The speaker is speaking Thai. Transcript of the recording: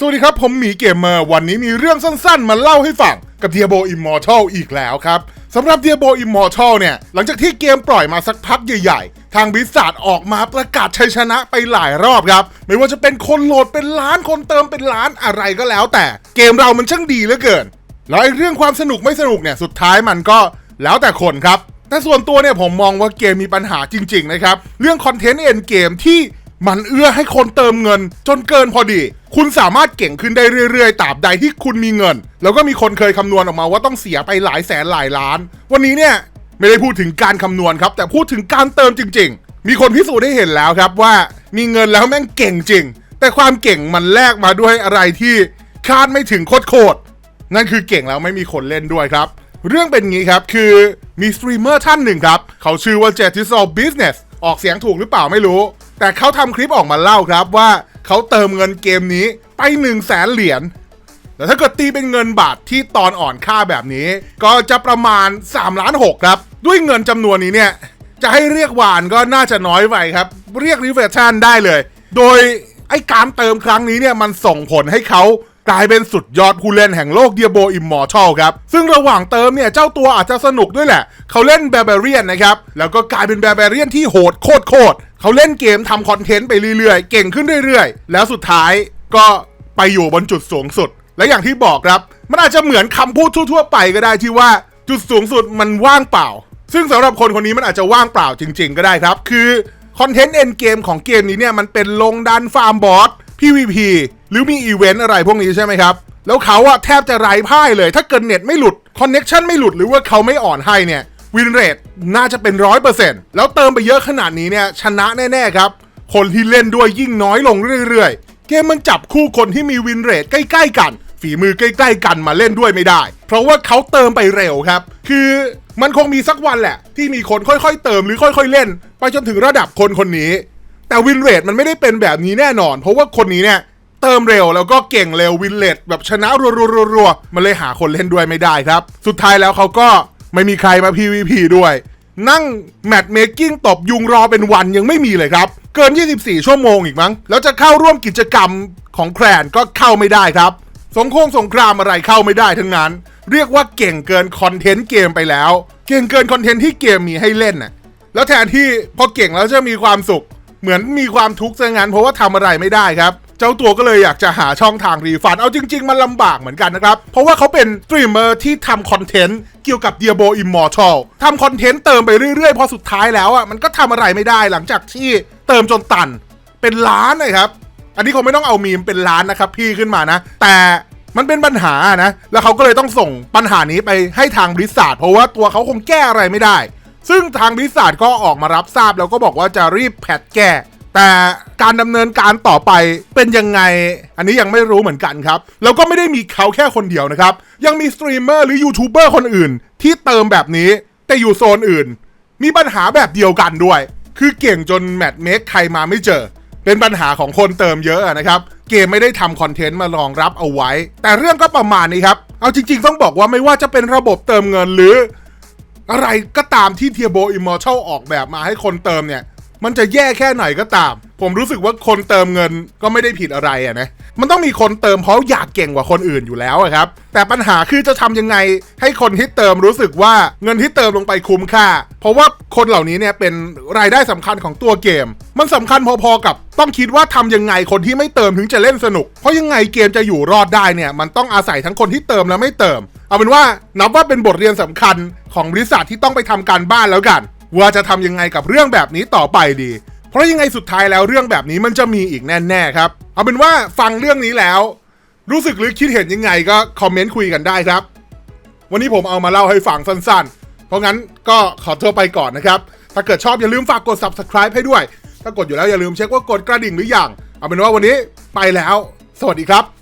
สวัสดีครับ ผมหมีเกมเมอร์วันนี้มีเรื่องสั้นๆ มาเล่าให้ฟังกับ Diablo Immortal อีกแล้วครับสำหรับ Diablo Immortal เนี่ย หลังจากที่เกมปล่อยมาสักพักใหญ่ๆ ทางบิสซาร์ดออกมาประกาศชัยชนะไปหลายรอบครับ ไม่ว่าจะเป็นคนโหลดเป็นล้านคนเติมเป็นล้านอะไรก็แล้ว แต่เกมเรามันช่างดีเหลือเกิน แล้วไอ้เรื่องความสนุกไม่สนุกเนี่ยสุดท้ายมันก็แล้วแต่คนครับ แต่ส่วนตัวเนี่ยผมมองว่าเกมมีปัญหาจริง ๆ นะครับ เรื่องคอนเทนต์เอ็นเกมที่มันเอื้อให้คนเติมเงินจนเกินพอดี คุณสามารถเก่งขึ้นได้เรื่อยๆตราบใดที่คุณมีเงิน แล้วก็มีคนเคยคำนวณออกมาว่าต้องเสียไปหลายแสนหลายล้าน วันนี้เนี่ยไม่ได้พูดถึงการคำนวณครับ แต่พูดถึงการเติมจริง ๆ มีคนพิสูจน์ได้เห็นแล้วครับว่ามีเงินแล้วแม่งเก่งจริง แต่ความเก่งมันแลกมาด้วยอะไรที่คาดไม่ถึงโคตรๆนั่นคือเก่งแล้วไม่มีคนเล่นด้วยครับ เรื่องเป็นงี้ครับคือมีสตรีมเมอร์ท่านหนึ่งครับเขาชื่อว่า j e t i s o l Business ออกเสียงถูกหรือเปล่าไม่รู้ แต่เขาทำคลิปออกมาเล่าครับว่า เขาเติมเงินเกมนี้ไป1 0 0 0 0แสนเหรียญแต่ถ้าเกิดตีเป็นเงินบาทที่ตอนอ่อนค่าแบบนี้ ก็จะประมาณ3ล้าน6ครับ ด้วยเงินจำนวนนี้เนี่ย จะให้เรียกหวานก็น่าจะน้อยไปครับ เรียกรีเวชันได้เลย โดยไอ้การเติมครั้งนี้เนี่ยมันส่งผลให้เขา กลายเป็นสุดยอดผู้เล่นแห่งโลกเดียโบอิมมอร์ทัลครับ ซึ่งระหว่างเติมเนี่ยเจ้าตัวอาจจะสนุกด้วยแหละ เขาเล่นแบ r บเรียนนะครับ แล้วก็กลายเป็นแบ r บเรียนที่โหดโคตรโคตรๆเขาเล่นเกมทำคอนเทนต์ไปเรื่อยๆ เก่งขึ้นเรื่อยๆ แล้วสุดท้ายก็ไปอยู่บนจุดสูงสุด และอย่างที่บอกครับ มันอาจจะเหมือนคำพูดทั่วๆ ไปก็ได้ที่ว่าจุดสูงสุดมันว่างเปล่า ซึ่งสำหรับคนคนนี้มันอาจจะว่างเปล่าจริง ๆ ก็ได้ครับ คือคอนเทนต์เอ็นเกมของเกมนี้เนี่ยมันเป็นลงดันฟาร์มบอส PVP หรือมีอีเวนต์อะไรพวกนี้ใช่ไหมครับ แล้วเขาอะแทบจะไร้พ่ายเลย ถ้าเกิดเน็ตไม่หลุดคอนเน็ชันไม่หลุดหรือว่าเขาไม่อ่อนให้เนี่ยวินเรทน่าจะเป็นร้อยเปอร์เซ็นต์แล้วเติมไปเยอะขนาดนี้เนี่ยชนะแน่ ๆ ครับ คนที่เล่นด้วยยิ่งน้อยลงเรื่อยๆ เกมมันจับคู่คนที่มีวินเรทใกล้ ๆ กัน ฝีมือใกล้ ๆ กันมาเล่นด้วยไม่ได้ เพราะว่าเขาเติมไปเร็วครับ คือมันคงมีสักวันแหละ ที่มีคนค่อยๆ เติมหรือค่อย ๆ เล่น ไปจนถึงระดับคนคนนี้ แต่วินเรทมันไม่ได้เป็นแบบนี้แน่นอน เพราะว่าคนนี้เนี่ย เติมเร็วแล้วก็เก่งเร็ววินเรทแบบชนะรัวๆๆมันเลยหาคนเล่นด้วยไม่ได้ครับ สุดท้ายแล้วเขาก็ไม่มีใครมา PVP ด้วย นั่งแมตช์เมคกิ้งตบยุงรอเป็นวันยังไม่มีเลยครับ เกิน 24 ชั่วโมงอีกมั้ง แล้วจะเข้าร่วมกิจกรรมของแครนก็เข้าไม่ได้ครับ สงครามสงครามอะไรเข้าไม่ได้ทั้งนั้น เรียกว่าเก่งเกินคอนเทนต์เกมไปแล้ว เก่งเกินคอนเทนต์ที่เกมมีให้เล่นน่ะแล้วแทนที่พอเก่งแล้วจะมีความสุข เหมือนมีความทุกข์ซะงั้นเพราะว่าทำอะไรไม่ได้ครับ เจ้าตัวก็เลยอยากจะหาช่องทางรีฟัน เอาจริง ๆ มันลำบากเหมือนกันนะครับ เพราะว่าเขาเป็นสตรีมเมอร์ที่ทำคอนเทนต์เกี่ยวกับ Diablo Immortal ทำคอนเทนต์เติมไปเรื่อยๆ พอสุดท้ายแล้วอะมันก็ทำอะไรไม่ได้หลังจากที่เติมจนตันเป็นล้านเลยครับอันนี้คงไม่ต้องเอามีมเป็นล้านนะครับพี่ขึ้นมานะ แต่มันเป็นปัญหานะ แล้วเขาก็เลยต้องส่งปัญหานี้ไปให้ทางบริษัทเพราะว่าตัวเขาคงแก้อะไรไม่ได้ ซึ่งทางบริษัทก็ออกมารับทราบแล้วก็บอกว่าจะรีบแพทแก้ แต่การดำเนินการต่อไปเป็นยังไง อันนี้ยังไม่รู้เหมือนกันครับ แล้วก็ไม่ได้มีเขาแค่คนเดียวนะครับ ยังมีสตรีมเมอร์หรือยูทูบเบอร์คนอื่น ที่เติมแบบนี้แต่อยู่โซนอื่น มีปัญหาแบบเดียวกันด้วย คือเก่งจนแมทเมคใครมาไม่เจอ เป็นปัญหาของคนเติมเยอะนะครับเกมไม่ได้ทำคอนเทนต์มารองรับเอาไว้ แต่เรื่องก็ประมาณนี้ครับ เอาจริง ๆ ต้องบอกว่าไม่ว่าจะเป็นระบบเติมเงินหรือ อะไรก็ตามที่เทียโบอิมมอร์ทัลออกแบบมาให้คนเติมเนี่ย มันจะแย่แค่ไหนก็ตาม ผมรู้สึกว่าคนเติมเงินก็ไม่ได้ผิดอะไรอะนะ มันต้องมีคนเติมเพราะอยากเก่งกว่าคนอื่นอยู่แล้วครับ แต่ปัญหาคือจะทำยังไง ให้คนที่เติมรู้สึกว่าเงินที่เติมลงไปคุ้มค่า เพราะว่าคนเหล่านี้เนี่ยเป็นรายได้สำคัญของตัวเกม มันสำคัญพอๆกับ ต้องคิดว่าทำยังไงคนที่ไม่เติมถึงจะเล่นสนุก เพราะยังไงเกมจะอยู่รอดได้เนี่ยมันต้องอาศัยทั้งคนที่เติมและไม่เติม เอาเป็นว่านับว่าเป็นบทเรียนสำคัญของบริษัทที่ต้องไปทำการบ้านแล้วกัน ว่าจะทำยังไงกับเรื่องแบบนี้ต่อไปดี เพราะยังไงสุดท้ายแล้วเรื่องแบบนี้มันจะมีอีกแน่ๆครับ เอาเป็นว่าฟังเรื่องนี้แล้ว รู้สึกหรือคิดเห็นยังไงก็คอมเมนต์คุยกันได้ครับ วันนี้ผมเอามาเล่าให้ฟังสั้นๆ เพราะงั้นก็ขอตัวไปก่อนนะครับ ถ้าเกิดชอบอย่าลืมฝากกด subscribe ให้ด้วย ถ้ากดอยู่แล้วอย่าลืมเช็คว่ากดกระดิ่งหรือยังเอาเป็นว่าวันนี้ไปแล้ว สวัสดีครับ